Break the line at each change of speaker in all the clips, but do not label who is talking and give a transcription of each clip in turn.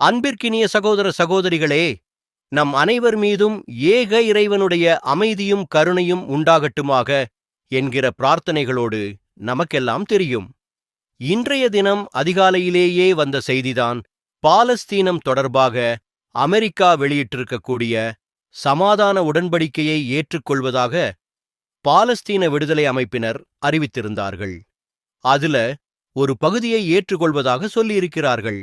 அன்பிற்கினிய சகோதர சகோதரிகளே நம் அனைவர் மீதும் ஏக இறைவனுடைய அமைதியும் கருணையும் உண்டாகட்டுமாக என்கிற பிரார்த்தனைகளோடு நமக்கெல்லாம் தெரியும். இன்றைய தினம் அதிகாலையிலேயே வந்த செய்திதான் பாலஸ்தீனம் தொடர்பாக அமெரிக்கா வெளியிட்டிருக்கக்கூடிய சமாதான உடன்படிக்கையை ஏற்றுக்கொள்வதாக பாலஸ்தீன விடுதலை அமைப்பினர் அறிவித்திருந்தார்கள். அதுல ஒரு பகுதியை ஏற்றுக்கொள்வதாக சொல்லியிருக்கிறார்கள்.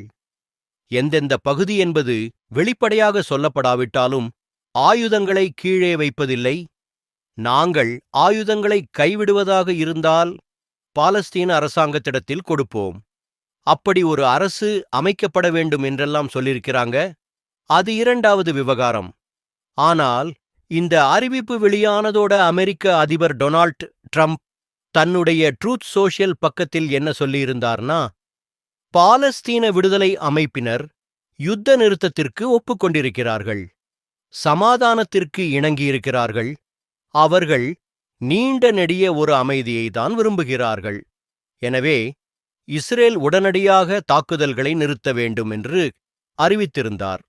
எந்தெந்த பகுதி என்பது வெளிப்படையாக சொல்லப்படாவிட்டாலும் ஆயுதங்களை கீழே வைப்பதில்லை. நாங்கள் ஆயுதங்களை கைவிடுவதாக இருந்தால் பாலஸ்தீன அரசாங்கத்திடத்தில் கொடுப்போம். அப்படி ஒரு அரசு அமைக்கப்பட வேண்டும் என்றெல்லாம் சொல்லியிருக்கிறாங்க. அது இரண்டாவது விவகாரம். ஆனால் இந்த அறிவிப்பு வெளியானதோட அமெரிக்க அதிபர் டொனால்ட் ட்ரம்ப் தன்னுடைய ட்ரூத் சோஷியல் பக்கத்தில் என்ன சொல்லியிருந்தார்னா பாலஸ்தீன விடுதலை அமைப்பினர் யுத்த நிறுத்தத்திற்கு ஒப்புக்கொண்டிருக்கிறார்கள். சமாதானத்திற்கு இணங்கியிருக்கிறார்கள். அவர்கள் நீண்ட நெடிய ஒரு அமைதியை தான் விரும்புகிறார்கள். எனவே இஸ்ரேல் உடனடியாக தாக்குதல்களை நிறுத்த வேண்டும் என்று அறிவித்திருந்தார்.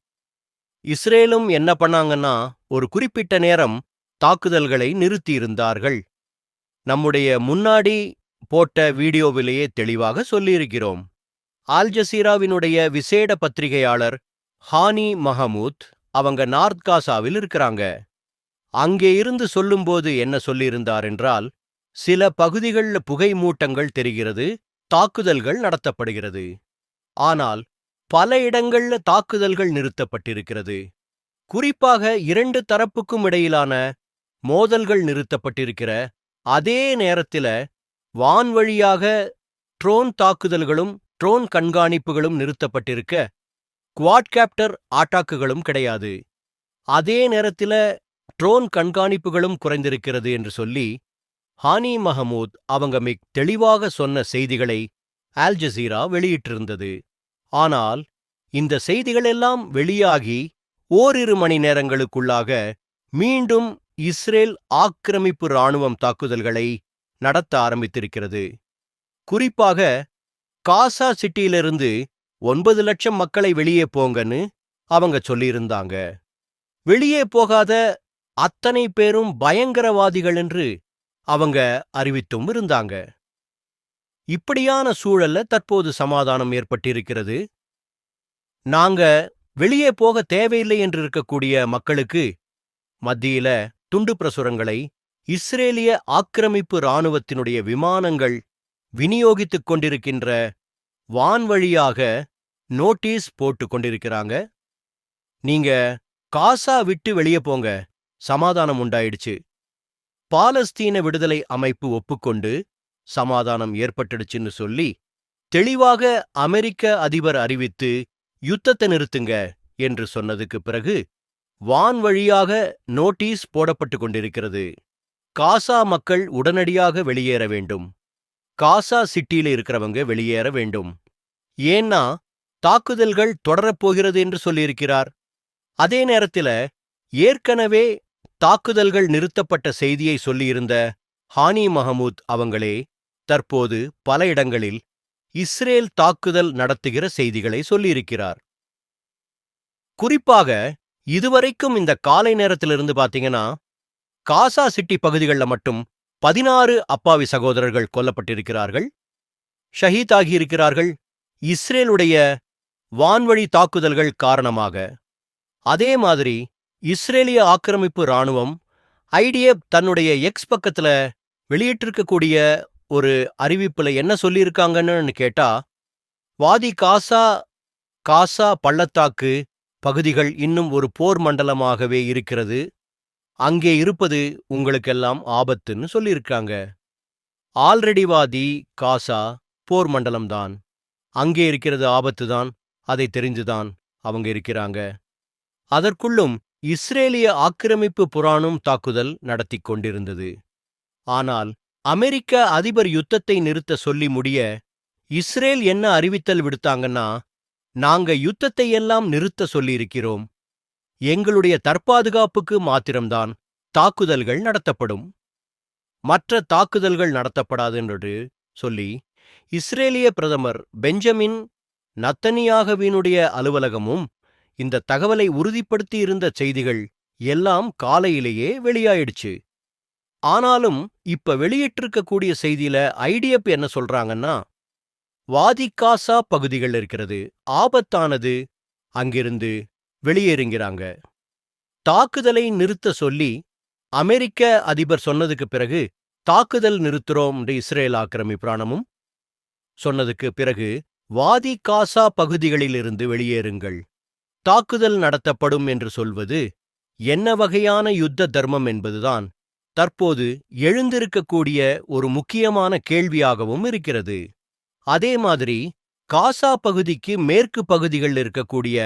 இஸ்ரேலும் என்ன பண்ணாங்கன்னா ஒரு குறிப்பிட்ட நேரம் தாக்குதல்களை நிறுத்தியிருந்தார்கள். நம்முடைய முன்னாடி போட்ட வீடியோவிலேயே தெளிவாக சொல்லியிருக்கிறோம். ஆல் ஜசீராவினுடைய விசேட பத்திரிகையாளர் ஹானி மஹமூத் அவங்க நார்த் காசாவில் இருக்கிறாங்க. அங்கே இருந்து சொல்லும்போது என்ன சொல்லியிருந்தார் என்றால் சில பகுதிகளில் புகை மூட்டங்கள் தெரிகிறது தாக்குதல்கள் நடத்தப்படுகிறது. ஆனால் பல இடங்கள்ல தாக்குதல்கள் நிறுத்தப்பட்டிருக்கிறது. குறிப்பாக இரண்டு தரப்புக்கும் இடையிலான மோதல்கள் நிறுத்தப்பட்டிருக்கிற அதே நேரத்தில வான்வழியாக ட்ரோன் தாக்குதல்களும் ட்ரோன் கண்காணிப்புகளும் நிறுத்தப்பட்டிருக்க குவாட்கேப்டர் ஆட்டாக்குகளும் கிடையாது. அதே நேரத்தில ட்ரோன் கண்காணிப்புகளும் குறைந்திருக்கிறது என்று சொல்லி ஹானி மஹமூத் அவங்க மிக் தெளிவாக சொன்ன செய்திகளை ஆல் ஜசீரா வெளியிட்டிருந்தது. ஆனால் இந்த செய்திகளெல்லாம் வெளியாகி ஓரிரு மணி நேரங்களுக்குள்ளாக மீண்டும் இஸ்ரேல் ஆக்கிரமிப்பு ராணுவம் தாக்குதல்களை நடத்த ஆரம்பித்திருக்கிறது. குறிப்பாக காசா சிட்டியிலிருந்து ஒன்பது லட்சம் மக்களை வெளியே போங்கன்னு அவங்க சொல்லியிருந்தாங்க. வெளியே போகாத அத்தனை பேரும் பயங்கரவாதிகள் என்று அவங்க அறிவித்தும் இருந்தாங்க. இப்படியான சூழல்ல தற்போது சமாதானம் ஏற்பட்டிருக்கிறது. நாங்க வெளியே போக தேவையில்லை என்று இருக்கக்கூடிய மக்களுக்கு மத்தியில துண்டு பிரசுரங்களை இஸ்ரேலிய ஆக்கிரமிப்பு இராணுவத்தினுடைய விமானங்கள் விநியோகித்துக் கொண்டிருக்கின்ற வான்வழியாக நோட்டீஸ் போட்டு கொண்டிருக்கிறாங்க. நீங்க காசா விட்டு வெளியே போங்க. சமாதானம் உண்டாயிடுச்சு. பாலஸ்தீன விடுதலை அமைப்பு ஒப்புக்கொண்டு சமாதானம் ஏற்பட்டுடுச்சுன்னு சொல்லி தெளிவாக அமெரிக்க அதிபர் அறிவித்து யுத்தத்தை நிறுத்துங்க என்று சொன்னதுக்கு பிறகு வான் வழியாக நோட்டீஸ் போடப்பட்டு கொண்டிருக்கிறது. காசா மக்கள் உடனடியாக வெளியேற வேண்டும். காசா சிட்டியில இருக்கிறவங்க வெளியேற வேண்டும். ஏன்னா தாக்குதல்கள் தொடரப்போகிறது என்று சொல்லியிருக்கிறார். அதே நேரத்தில் ஏற்கனவே தாக்குதல்கள் நிறுத்தப்பட்ட செய்தியை சொல்லியிருந்த ஹானி மஹமூத் அவங்களே தற்போது பல இடங்களில் இஸ்ரேல் தாக்குதல் நடத்துகிற செய்திகளை சொல்லியிருக்கிறார். குறிப்பாக இதுவரைக்கும் இந்த காலை நேரத்திலிருந்து பாத்தீங்கன்னா காசா சிட்டி பகுதிகளில் மட்டும் பதினாறு அப்பாவி சகோதரர்கள் கொல்லப்பட்டிருக்கிறார்கள். ஷஹீத் ஆகியிருக்கிறார்கள் இஸ்ரேலுடைய வான்வழி தாக்குதல்கள் காரணமாக. அதே மாதிரி இஸ்ரேலிய ஆக்கிரமிப்பு இராணுவம் ஐடிஎஃப் தன்னுடைய எக்ஸ் பக்கத்துல வெளியிட்டிருக்கக்கூடிய ஒரு அறிவிப்புல என்ன சொல்லியிருக்காங்கன்னு கேட்டா வாதி காசா காசா பள்ளத்தாக்கு பகுதிகள் இன்னும் ஒரு போர் மண்டலமாகவே இருக்கிறது. அங்கே இருப்பது உங்களுக்கெல்லாம் ஆபத்துன்னு சொல்லியிருக்காங்க. ஆல்ரெடிவாதி காசா போர் மண்டலம்தான். அங்கே இருக்கிறது ஆபத்துதான் அதை தெரிஞ்சுதான் அவங்க இருக்கிறாங்க. அதற்குள்ளும் இஸ்ரேலிய ஆக்கிரமிப்பு புராணும் தாக்குதல் நடத்தி கொண்டிருந்தது. ஆனால் அமெரிக்க அதிபர் யுத்தத்தை நிறுத்த சொல்லி முடிய இஸ்ரேல் என்ன அறிவித்தல் விடுத்தாங்கன்னா நாங்க யுத்தத்தை எல்லாம் நிறுத்த சொல்லியிருக்கிறோம். எங்களுடைய தற்பாதுகாப்புக்கு மாத்திரம்தான் தாக்குதல்கள் நடத்தப்படும். மற்ற தாக்குதல்கள் நடத்தப்படாது என்று சொல்லி இஸ்ரேலிய பிரதமர் பெஞ்சமின் நத்தனியாகவினுடைய அலுவலகமும் இந்த தகவலை உறுதிப்படுத்தி இருந்த செய்திகள் எல்லாம் காலையிலேயே வெளியாயிடுச்சு. ஆனாலும் இப்ப வெளியிட்டிருக்கக்கூடிய செய்தியில ஐடிஎப் என்ன சொல்றாங்கன்னா வாதிகாசா பகுதிகள் இருக்கிறது ஆபத்தானது அங்கிருந்து வெளியேறுங்கிறாங்க தாக்குதலை நிறுத்த சொல்லி அமெரிக்க அதிபர் சொன்னதுக்கு பிறகு தாக்குதல் நிறுத்துறோம் இஸ்ரேல் ஆக்கிரமிப்பிராணமும் சொன்னதுக்கு பிறகு வாதி காசா பகுதிகளிலிருந்து வெளியேறுங்கள். தாக்குதல் நடத்தப்படும் என்று சொல்வது என்ன வகையான யுத்த தர்மம் என்பதுதான் தற்போது எழுந்திருக்கக்கூடிய ஒரு முக்கியமான கேள்வியாகவும் இருக்கிறது. அதே மாதிரி காசா பகுதிக்கு மேற்கு பகுதிகளில் இருக்கக்கூடிய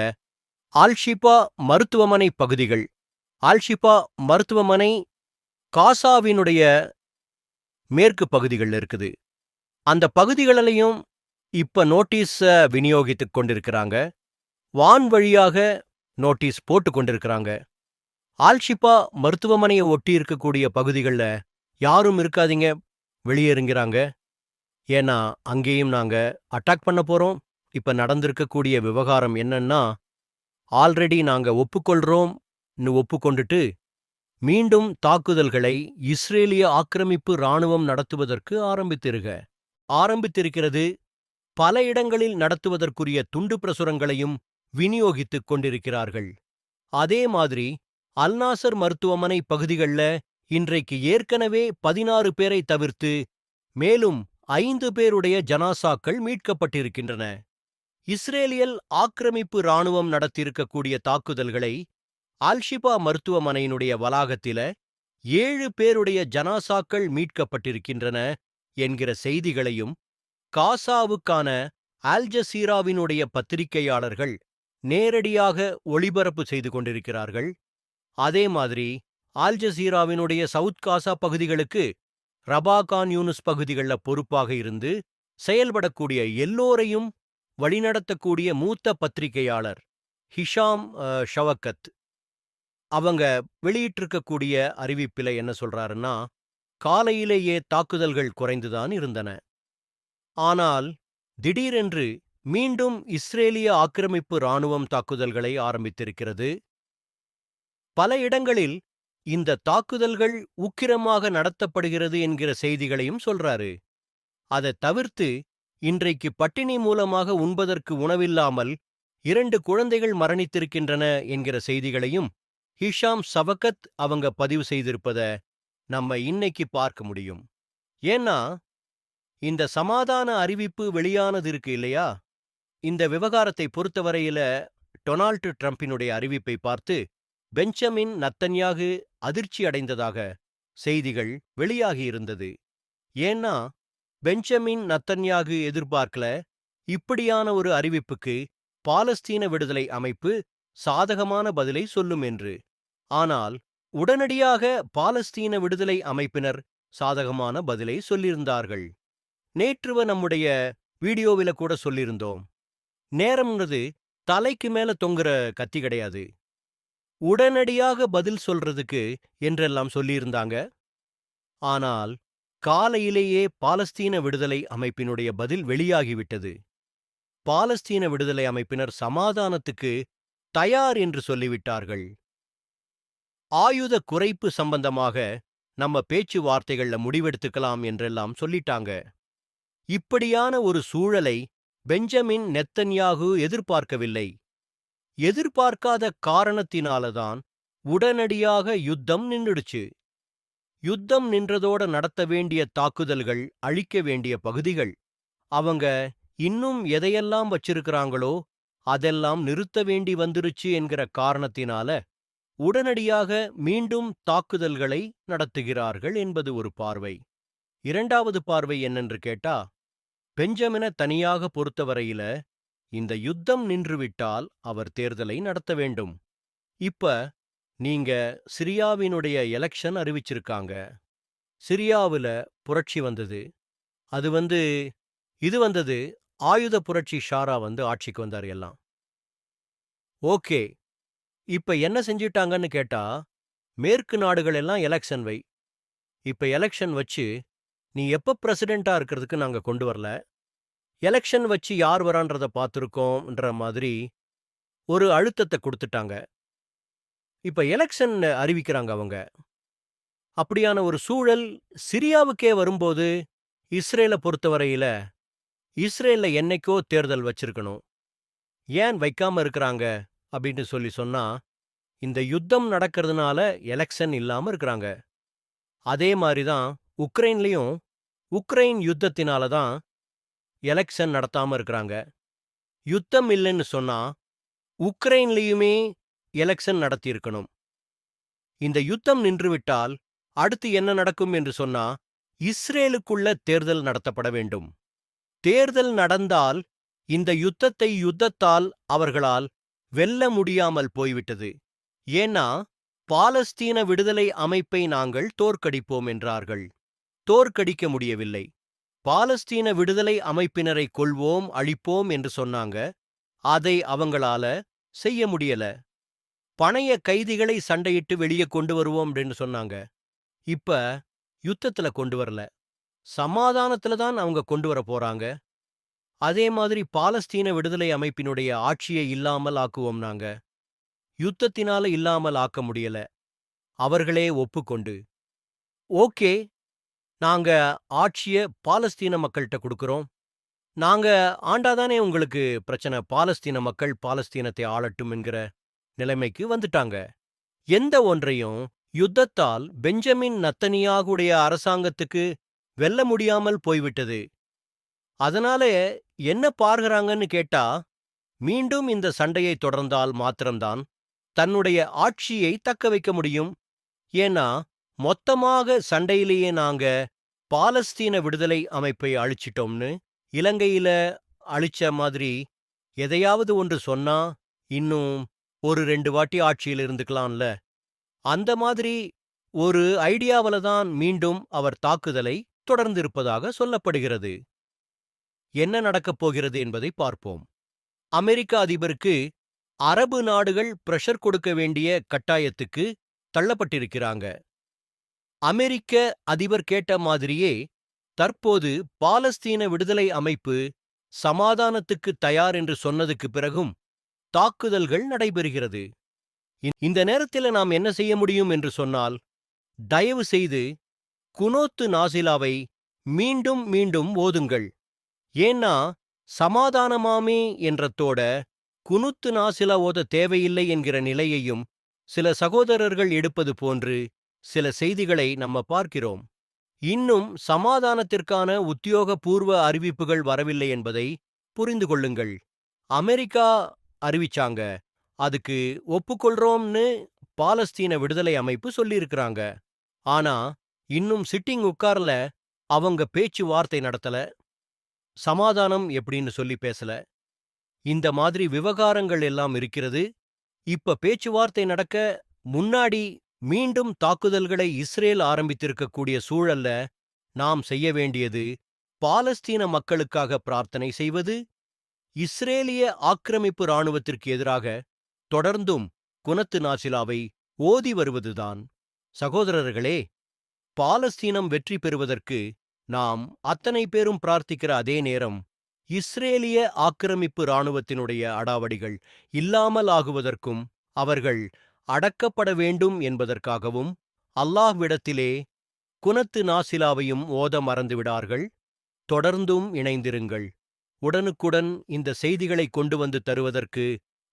ஆல்ஷிபா மருத்துவமனை பகுதிகள். ஆல்ஷிபா மருத்துவமனை காசாவினுடைய மேற்கு பகுதிகளில் இருக்குது. அந்த பகுதிகளிலையும் இப்ப நோட்டீஸ விநியோகித்துக் கொண்டிருக்கிறாங்க. வான் வழியாக நோட்டீஸ் போட்டு கொண்டிருக்கிறாங்க. ஆல்ஷிபா மருத்துவமனையை ஒட்டி இருக்கக்கூடிய பகுதிகளில் யாரும் இருக்காதீங்க வெளியேறுங்கிறாங்க ஏன்னா அங்கேயும் நாங்க அட்டாக் பண்ண போறோம். இப்ப நடந்திருக்கக்கூடிய விவகாரம் என்னன்னா ஆல்ரெடி நாங்க ஒப்புக்கொள்றோம்னு ஒப்புக்கொண்டுட்டு மீண்டும் தாக்குதல்களை இஸ்ரேலிய ஆக்கிரமிப்பு ராணுவம் நடத்துவதற்கு ஆரம்பித்திருக. ஆரம்பித்திருக்கிறது பல இடங்களில் நடத்துவதற்குரிய துண்டு பிரசுரங்களையும் விநியோகித்துக் கொண்டிருக்கிறார்கள். அதே மாதிரி அல்நாசர் மருத்துவமனை பகுதிகளில் இன்றைக்கு ஏற்கனவே பதினாறு பேரை தவிர்த்து மேலும் ஐந்து பேருடைய ஜனாசாக்கள் மீட்கப்பட்டிருக்கின்றன. இஸ்ரேலியல் ஆக்கிரமிப்பு ராணுவம் நடத்தியிருக்கக்கூடிய தாக்குதல்களை அல்ஷிபா மருத்துவமனையினுடைய வளாகத்தில ஏழு பேருடைய ஜனாசாக்கள் மீட்கப்பட்டிருக்கின்றன என்கிற செய்திகளையும் காசாவுக்கான ஆல்ஜசீராவினுடைய பத்திரிகையாளர்கள் நேரடியாக ஒளிபரப்பு செய்து கொண்டிருக்கிறார்கள். அதே மாதிரி ஆல்ஜசீராவினுடைய சவுத் காசா பகுதிகளுக்கு ரபாகான் யூனுஸ் பகுதிகளில் பொறுப்பாக இருந்து செயல்படக்கூடிய எல்லோரையும் வழிநடத்தக்கூடிய மூத்த பத்திரிகையாளர் ஹிஷாம் ஷவக்கத். அவங்க வெளியிட்டிருக்கக்கூடிய அறிவிப்பில் என்ன சொல்றாருன்னா காலையிலேயே தாக்குதல்கள் குறைந்துதான் இருந்தன. ஆனால் திடீரென்று மீண்டும் இஸ்ரேலிய ஆக்கிரமிப்பு ராணுவம் தாக்குதல்களை ஆரம்பித்திருக்கிறது. பல இடங்களில் இந்த தாக்குதல்கள் உக்கிரமாக நடத்தப்படுகிறது என்கிற செய்திகளையும் சொல்றாரு. அதை தவிர்த்து இன்றைக்கு பட்டினி மூலமாக உண்பதற்கு உணவில்லாமல் இரண்டு குழந்தைகள் மரணித்திருக்கின்றன என்கிற செய்திகளையும் ஹிஷாம் சவகத் அவங்க பதிவு செய்திருப்பத நம்ம இன்னைக்கு பார்க்க முடியும். ஏன்னா இந்த சமாதான அறிவிப்பு வெளியானது இருக்கு இல்லையா? இந்த விவகாரத்தை பொறுத்தவரையில டொனால்டு ட்ரம்பினுடைய அறிவிப்பை பார்த்து பெஞ்சமின் நத்தன்யாகு அதிர்ச்சி அடைந்ததாக செய்திகள் வெளியாகியிருந்தது ஏன்னா பெஞ்சமின் நத்தன்யாகு எதிர்பார்க்கல. இப்படியான ஒரு அறிவிப்புக்கு பாலஸ்தீன விடுதலை அமைப்பு சாதகமான பதிலை சொல்லும் என்று. ஆனால் உடனடியாக பாலஸ்தீன விடுதலை அமைப்பினர் சாதகமான பதிலை சொல்லியிருந்தார்கள். நேற்றுவ நம்முடைய வீடியோவில கூட சொல்லியிருந்தோம். நேரம்ன்றது தலைக்கு மேல தொங்குற கத்தி கிடையாது. உடனடியாக பதில் சொல்றதுக்கு என்றெல்லாம் சொல்லியிருந்தாங்க. ஆனால் காலையிலேயே பாலஸ்தீன விடுதலை அமைப்பினுடைய பதில் வெளியாகிவிட்டது. பாலஸ்தீன விடுதலை அமைப்பினர் சமாதானத்துக்கு தயார் என்று சொல்லிவிட்டார்கள். ஆயுத குறைப்பு சம்பந்தமாக நம்ம பேச்சுவார்த்தைகள்ல முடிவெடுத்துக்கலாம் என்றெல்லாம் சொல்லிட்டாங்க. இப்படியான ஒரு சூழலை பெஞ்சமின் நெத்தன்யாகு எதிர்பார்க்கவில்லை. எதிர்பார்க்காத காரணத்தினாலதான் உடனடியாக யுத்தம் நின்றுடுச்சு. யுத்தம் நின்றதோட நடத்த வேண்டிய தாக்குதல்கள் அழிக்க வேண்டிய பகுதிகள். அவங்க இன்னும் எதையெல்லாம் வச்சிருக்கிறாங்களோ அதெல்லாம் நிறுத்த வேண்டி வந்துருச்சு என்கிற காரணத்தினால உடனடியாக மீண்டும் தாக்குதல்களை நடத்துகிறார்கள் என்பது ஒரு பார்வை. இரண்டாவது பார்வை என்னென்று கேட்டா பெஞ்சமின தனியாக பொறுத்தவரையில இந்த யுத்தம் நின்றுவிட்டால் அவர் தேர்தலை நடத்த வேண்டும். இப்ப நீங்க சிரியாவினுடைய எலெக்ஷன் அறிவிச்சிருக்காங்க. சிரியாவுல புரட்சி வந்தது. அது வந்து இது வந்தது ஆயுத புரட்சி ஷாரா வந்து ஆட்சிக்கு வந்தார் எல்லாம். ஓகே. இப்ப என்ன செஞ்சிட்டாங்கன்னு கேட்டா மேற்கு நாடுகள் எல்லாம் எலெக்ஷன் வை. இப்ப எலெக்ஷன் வச்சு நீ எப்ப பிரசிடெண்டா இருக்கிறதுக்கு நாங்க கொண்டு வரல? எலெக்ஷன் வச்சு யார் வரான்றத பார்த்துருக்கோம்ன்ற மாதிரி ஒரு அழுத்தத்தை கொடுத்துட்டாங்க. இப்ப எலெக்ஷன் அறிவிக்கிறாங்க அவங்க. அப்படியான ஒரு சூழல் சிரியாவுக்கே வரும்போது இஸ்ரேல பொறுத்தவரையில இஸ்ரேல்ல என்னைக்கோ தேர்தல் வச்சிருக்கணும். ஏன் வைக்காம இருக்கிறாங்க? அப்படின்னு சொல்லி சொன்னா இந்த யுத்தம் நடக்கிறதுனால எலெக்ஷன் இல்லாம இருக்கிறாங்க. அதே மாதிரி தான் உக்ரைன்லயும் உக்ரைன் யுத்தத்தினால தான் எலெக்ஷன் நடத்தாம இருக்கிறாங்க. யுத்தம் இல்லைன்னு சொன்னா உக்ரைன்லயுமே எலெக்ஷன் நடத்தியிருக்கணும். இந்த யுத்தம் நின்றுவிட்டால் அடுத்து என்ன நடக்கும் என்று சொன்னா இஸ்ரேலுக்குள்ள தேர்தல் நடத்தப்பட வேண்டும். தேர்தல் நடந்தால் இந்த யுத்தத்தை யுத்தத்தால் அவர்களால் வெல்ல முடியாமல் போய்விட்டது. ஏன்னா பாலஸ்தீன விடுதலை அமைப்பை நாங்கள் தோற்கடிப்போம் என்றார்கள். தோற்கடிக்க முடியவில்லை. பாலஸ்தீன விடுதலை அமைப்பினரை கொள்வோம் அழிப்போம் என்று சொன்னாங்க. அதை அவங்களால செய்ய முடியல. பணைய கைதிகளை சண்டையிட்டு வெளியே கொண்டு வருவோம் அப்படின்னு சொன்னாங்க. இப்ப யுத்தத்துல கொண்டு வரல. சமாதானத்துல தான் அவங்க கொண்டு வர போறாங்க. அதே மாதிரி பாலஸ்தீன விடுதலை அமைப்பினுடைய ஆட்சியை இல்லாமல் ஆக்குவோம் நாங்க. யுத்தத்தினால இல்லாமல் ஆக்க முடியல. அவர்களே ஒப்புக்கொண்டு. ஓகே நாங்க ஆட்சிய பாலஸ்தீன மக்கள்கிட்ட கொடுக்கறோம். நாங்க ஆண்டாதானே உங்களுக்கு பிரச்சனை? பாலஸ்தீன மக்கள் பாலஸ்தீனத்தை ஆளட்டும் என்கிற நிலைமைக்கு வந்துட்டாங்க. எந்த ஒன்றையும் யுத்தத்தால் பெஞ்சமின் நத்தனியாகுடைய அரசாங்கத்துக்கு வெல்ல முடியாமல் போய்விட்டது. அதனால என்ன பார்கிறாங்கன்னு கேட்டா மீண்டும் இந்த சண்டையை தொடர்ந்தால் மாத்திரம்தான் தன்னுடைய ஆட்சியை தக்க வைக்க முடியும். ஏன்னா மொத்தமாக சண்டையிலேயே நாங்க பாலஸ்தீன விடுதலை அமைப்பை அழிச்சிட்டோம்னு இலங்கையில அழிச்ச மாதிரி எதையாவது ஒன்று சொன்னா இன்னும் ஒரு ரெண்டு வாட்டி ஆட்சியில் இருந்துக்கலாம்ல. அந்த மாதிரி ஒரு ஐடியாவில தான் மீண்டும் அவர் தாக்குதலை தொடர்ந்திருப்பதாக சொல்லப்படுகிறது. என்ன நடக்கப் போகிறது என்பதை பார்ப்போம். அமெரிக்க அதிபருக்கு அரபு நாடுகள் பிரஷர் கொடுக்க வேண்டிய கட்டாயத்துக்கு தள்ளப்பட்டிருக்கிறாங்க. அமெரிக்க அதிபர் கேட்ட மாதிரியே தற்போது பாலஸ்தீன விடுதலை அமைப்பு சமாதானத்துக்கு தயார் என்று சொன்னதுக்கு பிறகும் தாக்குதல்கள் நடைபெறுகிறது. இந்த நேரத்தில் நாம் என்ன செய்ய முடியும் என்று சொன்னால் தயவு செய்து குனோத்து நாசிலாவை மீண்டும் மீண்டும் ஓதுங்கள். ஏன்னா சமாதானமாமே என்றத்தோட குனுத்து நாசிலா ஓத தேவையில்லை என்கிற நிலையையும் சில சகோதரர்கள் எடுப்பது போன்று சில செய்திகளை நம்ம பார்க்கிறோம். இன்னும் சமாதானத்திற்கான உத்தியோகபூர்வ அறிவிப்புகள் வரவில்லை என்பதை புரிந்து கொள்ளுங்கள். அமெரிக்கா அறிவிச்சாங்க. அதுக்கு ஒப்புக்கொள்றோம்னு பாலஸ்தீன விடுதலை அமைப்பு சொல்லியிருக்கிறாங்க. ஆனா இன்னும் சிட்டிங் உட்கார்ல அவங்க பேச்சுவார்த்தை நடத்தல. சமாதானம் எப்படின்னு சொல்லி பேசல. இந்த மாதிரி விவகாரங்கள் எல்லாம் இருக்கிறது. இப்ப பேச்சுவார்த்தை நடக்க முன்னாடி மீண்டும் தாக்குதல்களை இஸ்ரேல் ஆரம்பித்திருக்கக்கூடிய சூழல்ல நாம் செய்ய வேண்டியது பாலஸ்தீன மக்களுக்காக பிரார்த்தனை செய்வது இஸ்ரேலிய ஆக்கிரமிப்பு இராணுவத்திற்கு எதிராக தொடர்ந்தும் குனத்து நாசிலாவை ஓதி வருவதுதான். சகோதரர்களே பாலஸ்தீனம் வெற்றி பெறுவதற்கு நாம் அத்தனை பேரும் பிரார்த்திக்கிற அதே நேரம் இஸ்ரேலிய ஆக்கிரமிப்பு இராணுவத்தினுடைய அடாவடிகள் இல்லாமல் ஆகுவதற்கும் அவர்கள் அடக்கப்பட வேண்டும் என்பதற்காகவும் அல்லாஹ்விடத்திலே குனத்து நாசிலாவையும் ஓத மறந்துவிடார்கள். தொடர்ந்தும் இணைந்திருங்கள். உடனுக்குடன் இந்த செய்திகளை கொண்டு வந்து தருவதற்கு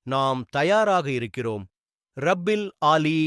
நாம் தயாராக இருக்கிறோம். ரப்பில் ஆலி.